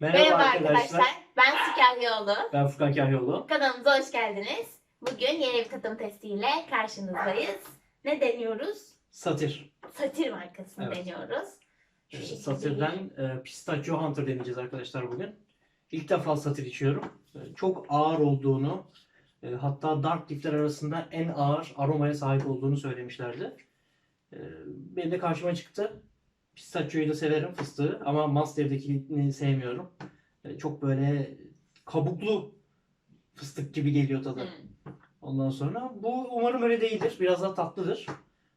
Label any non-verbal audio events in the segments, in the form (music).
Merhaba, Merhaba arkadaşlar. arkadaşlar. Ben Sikah Yolu. Ben Furkan Kahyoğlu. Kanalımıza hoş geldiniz. Bugün yeni bir katım testiyle karşınızdayız. Ne deniyoruz? Satir. Satir markasını Evet. deniyoruz. Şu Ee, şekilde. Satir'den e, Pistachio Hunter deneyeceğiz arkadaşlar bugün. İlk defa Satir içiyorum. E, çok ağır olduğunu, e, hatta Dark Leaf'ler arasında en ağır aromaya sahip olduğunu söylemişlerdi. E, benim de karşıma çıktı. Pistachio'yu da severim fıstığı ama Master'dakini sevmiyorum. E, çok böyle kabuklu fıstık gibi geliyor tadı. Hmm. Ondan sonra bu umarım öyle değildir. Biraz daha tatlıdır.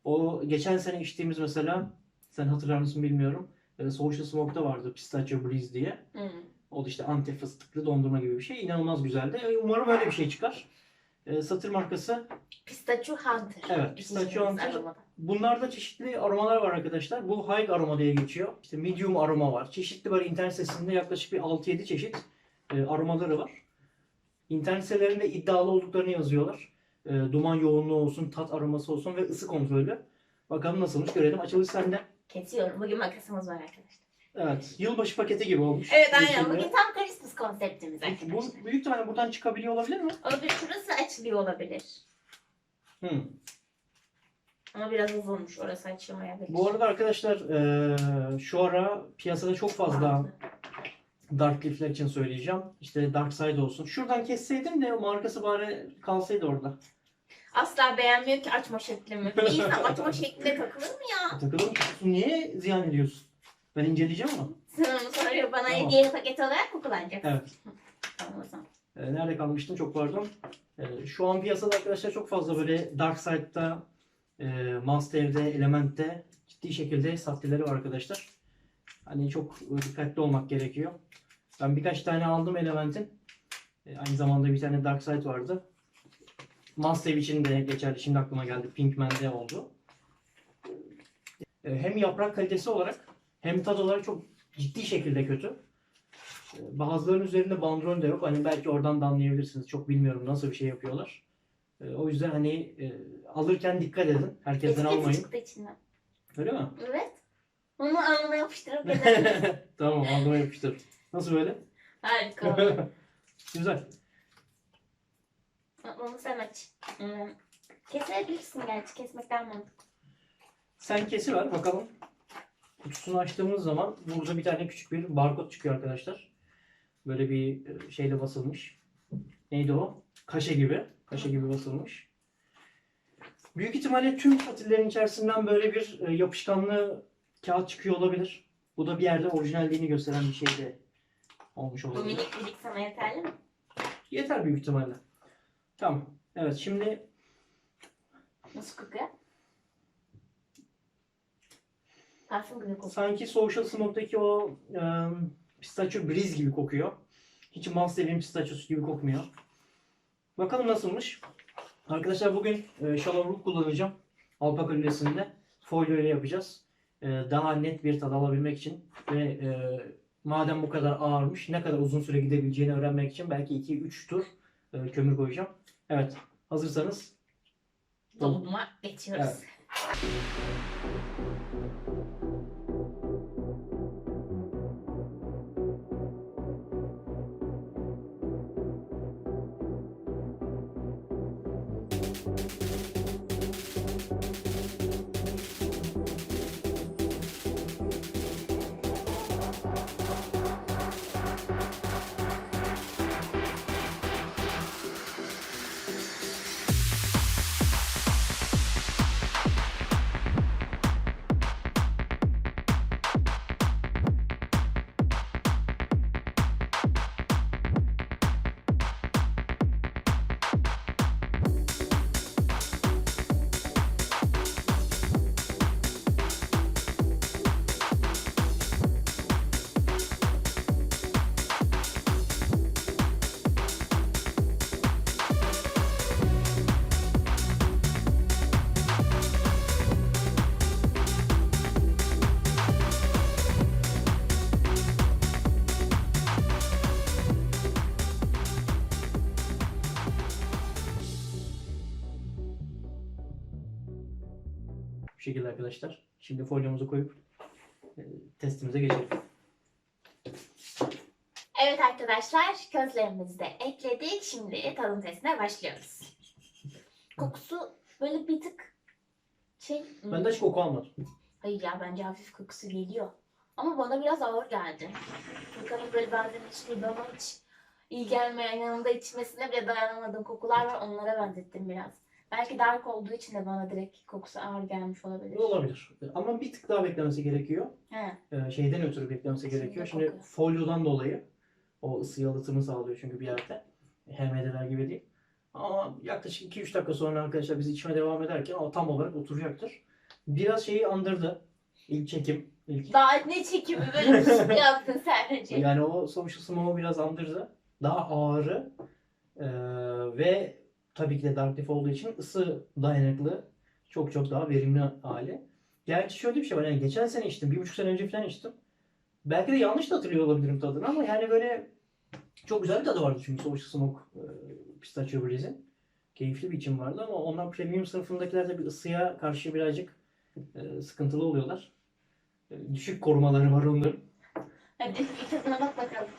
O geçen sene içtiğimiz mesela sen hatırlar mısın bilmiyorum. E, Social Smoke'da vardı Pistachio Breeze diye. Hmm. O da işte anti fıstıklı dondurma gibi bir şey. İnanılmaz güzeldi. E, umarım öyle bir şey çıkar. E, Satır markası. Pistachio Hunter. Evet, Pistachio İçeceğimiz Hunter. aromada. Bunlarda çeşitli aromalar var arkadaşlar. Bu high aroma diye geçiyor. İşte medium aroma var. Çeşitli böyle internet sitesinde yaklaşık bir 6-7 çeşit e, aromaları var. İnternet sitelerinde iddialı olduklarını yazıyorlar. E, duman yoğunluğu olsun, tat aroması olsun ve ısı kontrolü. Bakalım nasılmış görelim. Açılış sende. Kesiyorum. Bugün makasımız var arkadaşlar. Evet. Yılbaşı paketi gibi olmuş. Evet aynen. Yeşilli. Bugün tam Christmas konseptimiz Bu arkadaşlar. büyük ihtimalle buradan çıkabiliyor olabilir mi? Olabilir. Şurası açılıyor olabilir. Hı. Ama biraz uzunmuş. Orası açılmayabilir. Bu arada arkadaşlar e, şu ara piyasada çok fazla Dark Leaf'ler için söyleyeceğim. İşte Dark Side olsun. Şuradan kesseydim de markası bari kalsaydı orada. Asla beğenmiyor ki açma şeklimi. Bir insan açma şeklinde takılır mı ya? Takılalım ki niye ziyan ediyorsun? Ben inceleyeceğim ama. Sen onu soruyor bana Tamam. hediye paket olarak mı kullanacaksın? Evet. Tamam o zaman. E, nerede kalmıştım çok pardon. E, şu an piyasada arkadaşlar çok fazla böyle Dark Side'da, e, Master'de, Element'te ciddi şekilde sattileri var arkadaşlar. Hani çok e, dikkatli olmak gerekiyor. Ben birkaç tane aldım Element'in. E, aynı zamanda bir tane Dark Side vardı. Master için de geçerli. Şimdi aklıma geldi. Pinkman'de oldu. E, hem yaprak kalitesi olarak hem tad olarak çok ciddi şekilde kötü. E, Bazılarının üzerinde bandrol de yok. Hani belki oradan da anlayabilirsiniz. Çok bilmiyorum nasıl bir şey yapıyorlar. E, O yüzden hani e, alırken dikkat edin. Herkesten Etiketi almayın. çıktı içinden. Öyle mi? Evet. Onu alnına yapıştırıp (laughs) tamam aldıma yapıştır. Nasıl böyle? Harika. (laughs) Güzel. Onu sen aç. Hmm. Kesebilirsin gerçi. Kesmekten mantıklı. Sen kesi ver bakalım. Kutusunu açtığımız zaman burada bir tane küçük bir barkod çıkıyor arkadaşlar. Böyle bir e, şeyle basılmış. Neydi o? Kaşe gibi. Kaşe gibi basılmış. Büyük ihtimalle tüm fatillerin içerisinden böyle bir e, yapışkanlı kağıt çıkıyor olabilir. Bu da bir yerde orijinalliğini gösteren bir şey de olmuş Bu olabilir. minik minik sana yeterli mi? Yeter büyük ihtimalle. Tamam. Evet şimdi Nasıl kokuyor? Parfüm gibi kokuyor. Sanki Social Smoke'daki o e, pistachio breeze gibi kokuyor. Hiç Monster'in pistachiosu gibi kokmuyor. Bakalım nasılmış. Arkadaşlar bugün e, şalavru kullanacağım. Alpaka lülesinde. Folyo ile yapacağız. E, daha net bir tad alabilmek için ve e, madem bu kadar ağırmış ne kadar uzun süre gidebileceğini öğrenmek için belki 2-3 tur e, kömür koyacağım. Evet. Hazırsanız Dolabıma geçiyoruz. Evet. Thank you. Bu şekilde arkadaşlar. Şimdi folyomuzu koyup e, testimize geçelim. Evet arkadaşlar közlerimizi de ekledik. Şimdi tadım testine başlıyoruz. Kokusu böyle bir tık şey... Ben de hiç koku almadım. Hayır ya bence hafif kokusu geliyor. Ama bana biraz ağır geldi. Furkan'ın böyle bazen içtiği bana hiç iyi gelmeyen yanında içmesine bile dayanamadığım kokular var. Onlara benzettim biraz. Belki dark olduğu için de bana direkt kokusu ağır gelmiş olabilir. Olabilir. Ama bir tık daha beklemesi gerekiyor. He. Ee, şeyden ötürü beklemesi Şimdi gerekiyor. kokuyor. Şimdi folyodan dolayı o ısı yalıtımı sağlıyor çünkü bir yerde. HMD'ler gibi değil. Ama yaklaşık 2-3 dakika sonra arkadaşlar biz içime devam ederken o tam olarak oturacaktır. Biraz şeyi andırdı. İlk çekim. ilk Daha ne çekimi böyle bir şey yaptın sadece. Yani o social smoke'u biraz andırdı. Daha ağırı eee, ve tabii ki de Leaf olduğu için ısı dayanıklı. Çok çok daha verimli hali. Gerçi şöyle bir şey var. Yani geçen sene içtim. Bir buçuk sene önce falan içtim. Belki de yanlış da hatırlıyor olabilirim tadını ama yani böyle çok güzel bir tadı vardı çünkü Social Smoke eee, Pistachio Breeze'in. Keyifli bir içim vardı ama onlar premium sınıfındakiler de bir ısıya karşı birazcık eee, sıkıntılı oluyorlar. Eee, düşük korumaları var onların. Hadi bir tadına bak bakalım.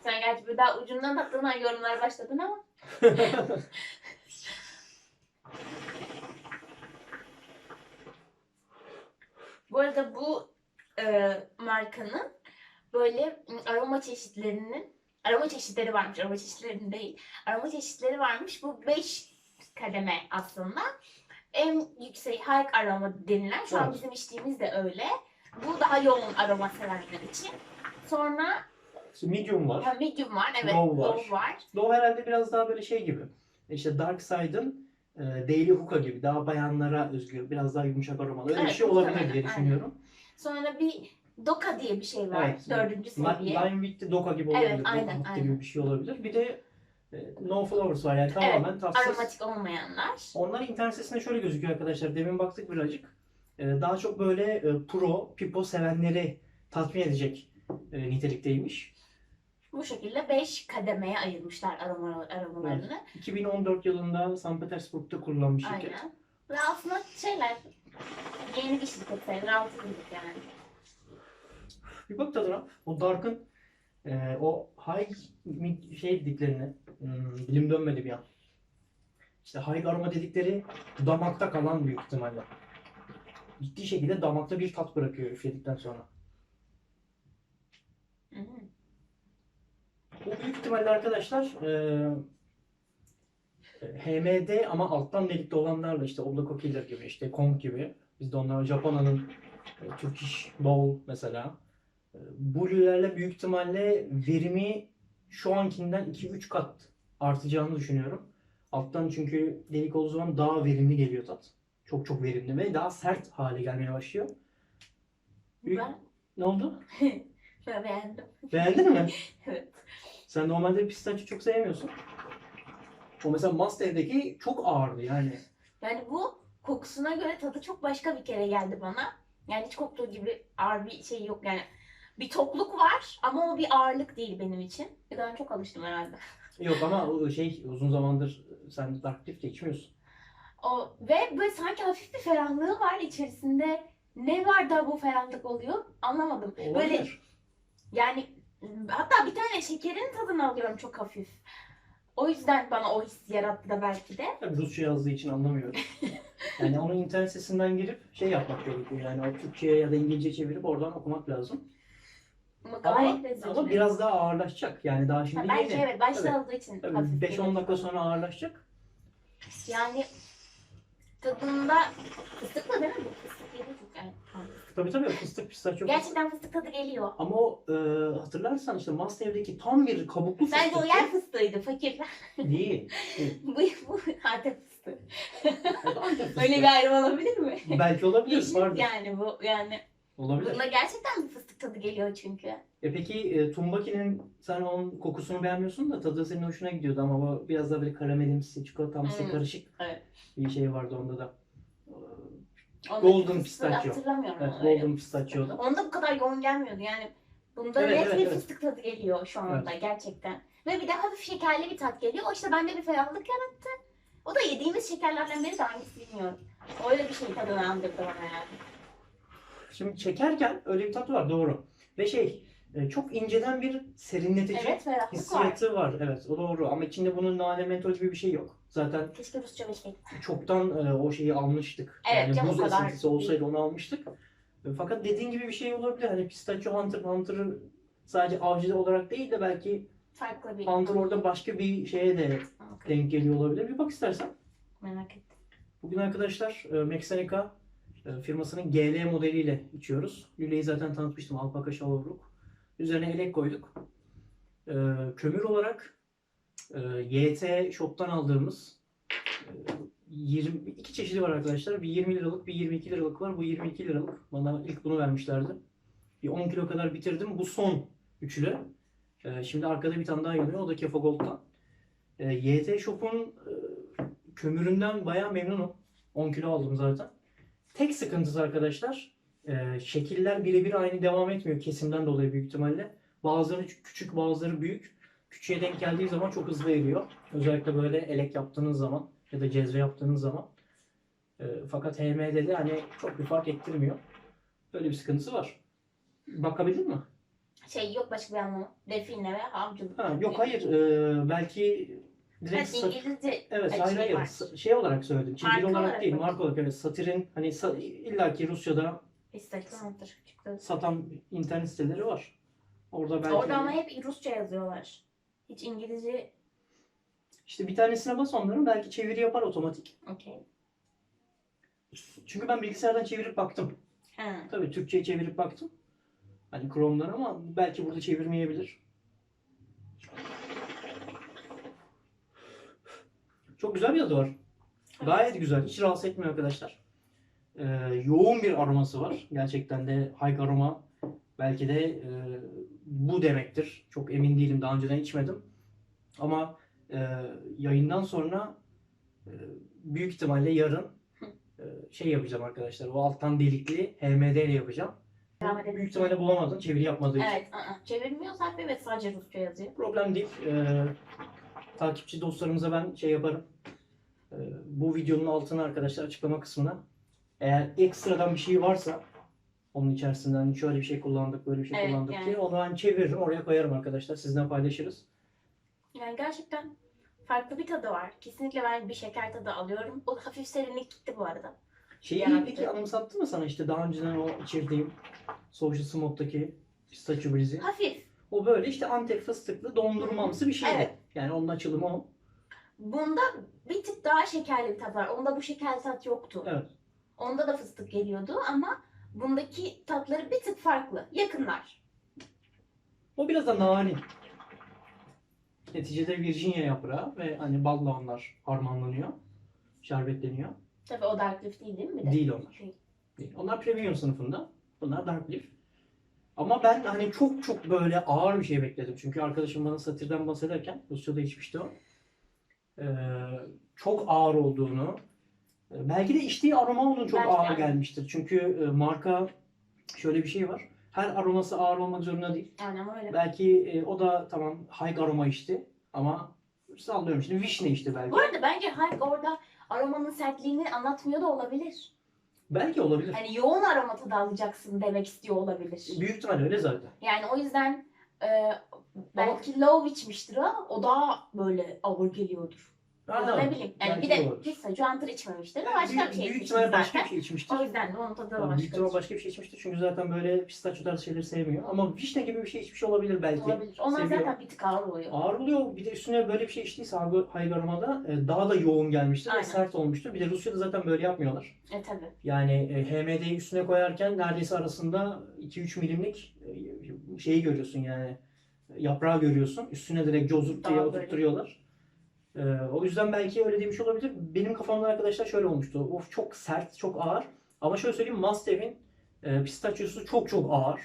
Sen gerçi bir daha ucundan tattığından yorumlar başladın ama. Bu arada bu e, markanın böyle aroma çeşitlerinin aroma çeşitleri varmış. Aroma çeşitlerinin değil. Aroma çeşitleri varmış. Bu 5 kademe aslında. En yüksek high aroma denilen şu an Evet. bizim içtiğimiz de öyle. Bu daha yoğun aroma sevenler için. Sonra Medium var. ha, medium var. Evet. Low var. Low var. Doğu herhalde biraz daha böyle şey gibi. İşte Dark Side'ın e, Daily Hookah gibi daha bayanlara özgü, biraz daha yumuşak aromalı. Öyle bir Evet, şey olabilir diye aynen. düşünüyorum. Sonra bir Doka diye bir şey var. Evet. Dördüncü seviye. Lime Wheat'li Doka gibi Evet, olabilir. aynen, Doka aynen. gibi bir şey olabilir. Bir de e, No Flowers var yani tamamen tatsız. Aromatik olmayanlar. Onlar internet sitesinde şöyle gözüküyor arkadaşlar. Demin baktık birazcık. E, daha çok böyle e, pro, pipo sevenleri tatmin edecek nitelikteymiş. Bu şekilde 5 kademeye ayırmışlar aroma, aromalarını. 2014 yılında St. Petersburg'da kurulan bir şirket. Aynen. Ve aslında şeyler yeni bir şirket sayılır. Altı yıllık yani. Bir bak tadına. O Dark'ın e, o high mid- şey dediklerini hmm, dilim dönmedi bir an. İşte high aroma dedikleri damakta kalan büyük ihtimalle. Ciddi şekilde damakta bir tat bırakıyor üfledikten sonra. Hı. Bu büyük ihtimalle arkadaşlar e, HMD ama alttan delikli olanlarla işte Oblak Killer gibi işte Kong gibi biz de onlara Japona'nın e, Turkish Bowl mesela e, bu ürünlerle büyük ihtimalle verimi şu ankinden 2-3 kat artacağını düşünüyorum. Alttan çünkü delik olduğu zaman daha verimli geliyor tat. Çok çok verimli ve daha sert hale gelmeye başlıyor. Büyük- Ben, Ne oldu? (laughs) beğendim. Beğendin mi? (laughs) Evet. Sen normalde pistachio çok sevmiyorsun. O mesela Mustang'deki çok ağırdı yani. Yani bu kokusuna göre tadı çok başka bir kere geldi bana. Yani hiç koktuğu gibi ağır bir şey yok yani. Bir tokluk var ama o bir ağırlık değil benim için. Ben çok alıştım herhalde. (laughs) Yok ama o şey uzun zamandır sen Dark Leaf de içmiyorsun. O ve böyle sanki hafif bir ferahlığı var içerisinde. Ne var da bu ferahlık oluyor? Anlamadım. Böyle Olabilir. Yani hatta bir tane şekerin tadını alıyorum çok hafif. O yüzden bana o his yarattı da belki de. Tabii Rusça yazdığı için anlamıyorum. (laughs) Yani onu internet sitesinden girip şey yapmak gerekiyor. Yani o Türkçe'ye ya da İngilizce çevirip oradan okumak lazım. Ama gayet lezzetli. ama biraz daha ağırlaşacak. Yani daha şimdi Ha, belki yeni. evet başta olduğu için Tabii hafif 5-10 geliyor dakika sonra ağırlaşacak. Yani tadında fıstıklı değil mi bu? Fıstık geliyor çok yani. Tamam. Tabii tabii fıstık pistachio. Gerçekten fıstık tadı geliyor. Ama o e, hatırlarsan işte Mustang'deki tam bir kabuklu fıstık. Bence o yer fıstığıydı fakir. Değil. (laughs) bu, bu Antep fıstığı. Öyle bir ayrım olabilir mi? Belki olabilir. Yeşil Vardır. yani bu yani. Olabilir. Bunda gerçekten fıstık tadı geliyor çünkü. E peki e, Tumbaki'nin sen onun kokusunu beğenmiyorsun da tadı senin hoşuna gidiyordu ama o biraz daha böyle karamelimsi, çikolatamsı Hmm, karışık evet. bir şey vardı onda da. Ondaki Golden pistachio. Hatırlamıyorum Evet, onu öyle. Golden Pistachio'da. Onda bu kadar yoğun gelmiyordu yani. Bunda Evet, net evet, bir evet. fıstık tadı geliyor şu anda gerçekten. Ve bir de hafif şekerli bir tat geliyor. O işte bende bir ferahlık yarattı. O da yediğimiz şekerlerden biri de hangisi bilmiyorum. Öyle bir şey tadı uyandırdı bana yani. Şimdi çekerken öyle bir tat var doğru. Ve şey e, çok inceden bir serinletici Evet ferahlık var. hissiyatı var. Evet o doğru ama içinde bunun nane mentol gibi bir şey yok. Zaten Keşke Rusça bilseydim. çoktan e, o şeyi almıştık. Evet, yani canım, buz kadar esintisi olsaydı onu almıştık. E, Fakat dediğin gibi bir şey olabilir. Hani Pistachio Hunter Hunter'ı sadece avcı olarak değil de belki Farklı bir... Hunter orada başka bir şeye de Okey, denk geliyor olabilir. Bir bak istersen. Merak ettim. Bugün arkadaşlar e, Mexenica e, firmasının GL modeliyle içiyoruz. Lüle'yi zaten tanıtmıştım. Alpaka Şalavruk. Üzerine elek koyduk. E, kömür olarak YT Shop'tan aldığımız e, 20, iki çeşidi var arkadaşlar. Bir 20 liralık, bir 22 liralık var. Bu 22 liralık. Bana ilk bunu vermişlerdi. Bir 10 kilo kadar bitirdim. Bu son üçlü. E, şimdi arkada bir tane daha yanıyor. O da Kefo Gold'dan. E, YT Shop'un e, kömüründen bayağı memnunum. 10 kilo aldım zaten. Tek sıkıntısı arkadaşlar e, şekiller birebir aynı devam etmiyor kesimden dolayı büyük ihtimalle. Bazıları küçük bazıları büyük. Küçüğe denk geldiği zaman çok hızlı eriyor. Özellikle böyle elek yaptığınız zaman ya da cezve yaptığınız zaman. E, fakat HM'de de hani çok bir fark ettirmiyor. Böyle bir sıkıntısı var. Bakabildin mi? Şey yok başka bir anlamı. Define ve avcılık. Ha, yok hayır. e, belki direkt Evet, İngilizce Evet Ay, hayır şey hayır. var. Şey olarak söyledim. Çeviri olarak, olarak değil. Marka olarak evet. Satirin hani sa- illaki Rusya'da satan internet siteleri var. Orada belki Orada ama hep Rusça yazıyorlar. Hiç İngilizce işte bir tanesine bas onların belki çeviri yapar otomatik. okey. Çünkü ben bilgisayardan çevirip baktım. Ha. Tabii Türkçe'ye çevirip baktım. Hani Chrome'dan ama belki burada çevirmeyebilir. Çok güzel bir tadı var. Gayet güzel. Hiç rahatsız etmiyor arkadaşlar. Ee, yoğun bir aroması var. Gerçekten de high aroma. Belki de e, bu demektir. Çok emin değilim. Daha önceden içmedim. Ama e, yayından sonra e, büyük ihtimalle yarın e, şey yapacağım arkadaşlar. O alttan delikli HMD ile yapacağım. Devam edelim. Büyük ihtimalle bulamadın. Çeviri yapmadığı için. Evet. ı-ı. Çevirmiyor sayfa evet sadece Rusça yazıyor. Problem değil. Ee, takipçi dostlarımıza ben şey yaparım. Ee, bu videonun altına arkadaşlar açıklama kısmına eğer ekstradan bir şey varsa onun içerisinden şöyle bir şey kullandık, böyle bir şey Evet, kullandık yani. diye onu ben çeviririm, oraya koyarım arkadaşlar. Sizden paylaşırız. Yani gerçekten farklı bir tadı var. Kesinlikle ben bir şeker tadı alıyorum. O hafif serinlik gitti bu arada. Şeyi Yani- peki anımsattı mı sana işte daha önceden o içirdiğim Social Smoke'daki pistachio brizi? Hafif. O böyle işte Antep fıstıklı dondurmamsı bir şeydi. Evet. Yani onun açılımı o. Bunda bir tık daha şekerli bir tat var. Onda bu şekerli tat yoktu. Evet. Onda da fıstık geliyordu ama bundaki tatları bir tık farklı. Yakınlar. O biraz da narin. Neticede Virginia yaprağı ve hani balla onlar harmanlanıyor. Şerbetleniyor. Tabii o Dark Leaf değil değil mi? bir de? Değil onlar. Değil. Onlar premium sınıfında. Bunlar dark leaf. Ama ben hani çok çok böyle ağır bir şey bekledim. Çünkü arkadaşım bana satirden bahsederken Rusya'da içmişti o. Ee, çok ağır olduğunu belki de içtiği aroma onun çok Belki ağır de. gelmiştir. Çünkü e, marka şöyle bir şey var. Her aroması ağır olmak zorunda değil. Yani ama öyle. Belki e, o da tamam high aroma içti ama sallıyorum şimdi vişne içti belki. Bu arada bence Hulk orada aromanın sertliğini anlatmıyor da olabilir. Belki olabilir. Hani yoğun aroma tadı alacaksın demek istiyor olabilir. Büyük ihtimal öyle zaten. Yani o yüzden e, belki low içmiştir ha. O daha böyle ağır geliyordur. Ha, ne bileyim. Yani bir de olabilir. Pistachio Hunter içmemiştir de başka bir şey büyük içmiştir ihtimal zaten. başka bir şey içmiştir. O yüzden de onun tadı da Tamam, büyük ihtimal başka. başka bir şey içmiştir çünkü zaten böyle pistachio tarzı şeyleri sevmiyor. Ama vişne gibi bir şey içmiş olabilir belki. Olabilir. Onlar Seviyor. zaten bir tık ağır oluyor. Ağır oluyor. Bir de üstüne böyle bir şey içtiyse high aromada e, daha da yoğun gelmiştir Aynen. ve sert olmuştur. Bir de Rusya'da zaten böyle yapmıyorlar. E tabi. Yani e, HMD'yi üstüne koyarken neredeyse arasında 2-3 milimlik e, şeyi görüyorsun yani. Yaprağı görüyorsun. Üstüne direkt cozurt diye Daha böyle. oturtturuyorlar. E, o yüzden belki öyle demiş olabilir. Benim kafamda arkadaşlar şöyle olmuştu. Of çok sert, çok ağır. Ama şöyle söyleyeyim Mastev'in e, pistachiosu çok çok ağır.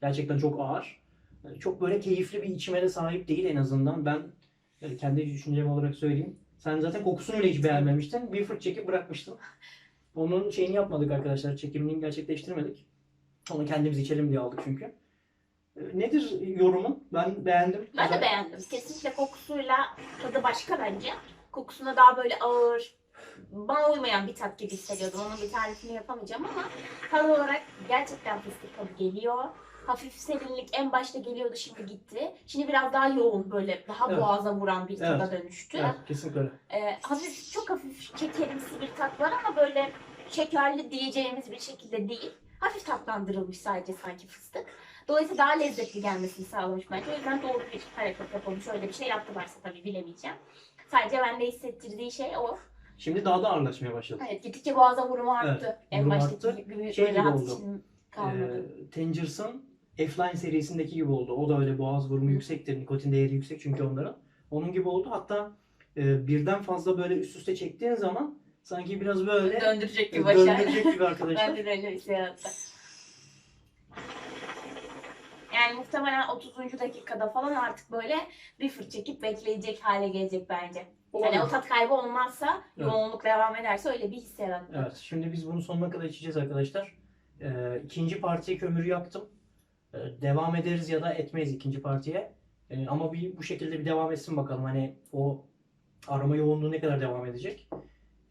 Gerçekten çok ağır. E, çok böyle keyifli bir içime de sahip değil en azından. Ben e, kendi düşüncem olarak söyleyeyim. Sen zaten kokusunu bile hiç beğenmemiştin. Bir fırt çekip bırakmıştın. Onun şeyini yapmadık arkadaşlar. Çekimini gerçekleştirmedik. Onu kendimiz içelim diye aldık çünkü. Nedir yorumun? Ben beğendim. Ben de Güzel. beğendim. Kesinlikle kokusuyla tadı başka bence. Kokusuna daha böyle ağır, bana uymayan bir tat gibi hissediyordum. Onun bir tarifini yapamayacağım ama tad olarak gerçekten fıstık tadı geliyor. hafif serinlik en başta geliyordu şimdi gitti. Şimdi biraz daha yoğun böyle daha Evet. boğaza vuran bir tada dönüştü. Evet, kesinlikle öyle. Ee, hafif çok hafif şekerimsi bir tat var ama böyle şekerli diyeceğimiz bir şekilde değil. Hafif tatlandırılmış sadece sanki fıstık. Dolayısıyla daha lezzetli gelmesini sağlamış bence. O yüzden doğru bir hareket yapılmış. Öyle bir şey yaptılarsa tabii bilemeyeceğim. Sadece bende hissettirdiği şey o. Şimdi daha da ağırlaşmaya başladı. Evet gittikçe boğaza vurumu arttı. Evet, en baştaki arttı. gibi Şey gibi rahat oldu. kalmadı. Ee, Tangers'ın F-Line serisindeki gibi oldu. O da öyle boğaz vurumu yüksektir. Nikotin değeri yüksek çünkü onların. Onun gibi oldu. Hatta e, birden fazla böyle üst üste çektiğin zaman sanki biraz böyle Döndürecek e, gibi başar. döndürecek gibi (laughs) arkadaşlar. Bende de öyle bir şey. Yani muhtemelen 30. dakikada falan artık böyle bir fırt çekip bekleyecek hale gelecek bence. Yani o tat kaybı olmazsa, Evet. yoğunluk devam ederse öyle bir his yarattı. Evet, şimdi biz bunu sonuna kadar içeceğiz arkadaşlar. Ee, ikinci partiye kömürü yaktım. Ee, devam ederiz ya da etmeyiz ikinci partiye. Ee, ama bir bu şekilde bir devam etsin bakalım. Hani o aroma yoğunluğu ne kadar devam edecek.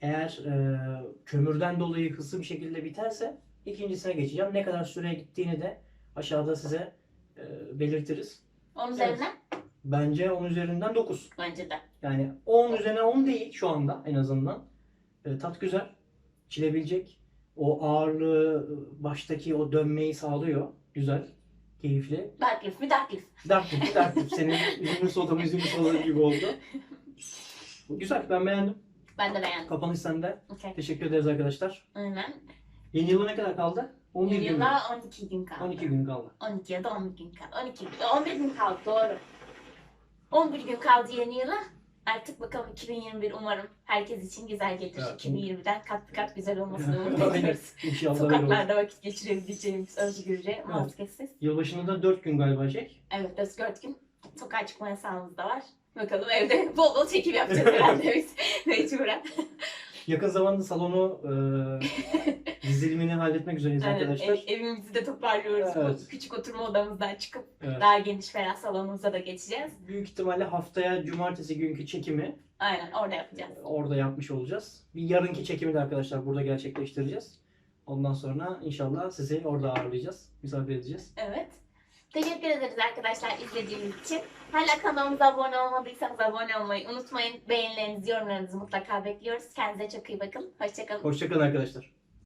Eğer e, kömürden dolayı hızlı bir şekilde biterse ikincisine geçeceğim. Ne kadar süre gittiğini de aşağıda size e, belirtiriz. Onun Evet. üzerine Bence 10 üzerinden 9. bence de. Yani 10 üzerine 10 değil şu anda en azından. E, tat güzel. İçilebilecek. O ağırlığı, baştaki o dönmeyi sağlıyor. Güzel. Keyifli. Darkleaf mi Darkleaf? Dark Dark Senin üzümlü soda üzümlü soda gibi oldu. Güzel. Ben beğendim. Ben de beğendim. Kapanış sende. Okay. Teşekkür ederiz arkadaşlar. Aynen. Yeni yıla ne kadar kaldı? 11 gün. Yıla 12 gün kaldı. 12 gün kaldı. 12 ya da 11 gün kaldı. 12 gün, 11 gün kaldı doğru. 11 gün kaldı yeni yıla. Artık bakalım 2021 umarım herkes için güzel gelir. Evet. 2020'den kat kat güzel olmasını (laughs) umut ediyoruz. İnşallah. Sokaklarda vakit geçirebileceğimiz özgürce, maskesiz. Yılbaşında da 4 gün galiba Jack. Evet, özgür gün sokağa çıkma yasağımız da var. Bakalım evde (laughs) bol bol çekim yapacağız (laughs) herhalde biz mecburen. Yakın zamanda salonu e, dizilimini halletmek üzereyiz Aynen, arkadaşlar. ev- evimizi de toparlıyoruz. Evet. Bu küçük oturma odamızdan çıkıp Evet. daha geniş ferah salonumuza da geçeceğiz. Büyük ihtimalle haftaya cumartesi günkü çekimi Aynen orada yapacağız. orada yapmış olacağız. Bir yarınki çekimi de arkadaşlar burada gerçekleştireceğiz. Ondan sonra inşallah sizi orada ağırlayacağız. Misafir edeceğiz. Evet. Teşekkür ederiz arkadaşlar izlediğiniz için. Hala kanalımıza abone olmadıysanız abone olmayı unutmayın. Beğenilerinizi, yorumlarınızı mutlaka bekliyoruz. Kendinize çok iyi bakın. Hoşçakalın. Hoşçakalın arkadaşlar.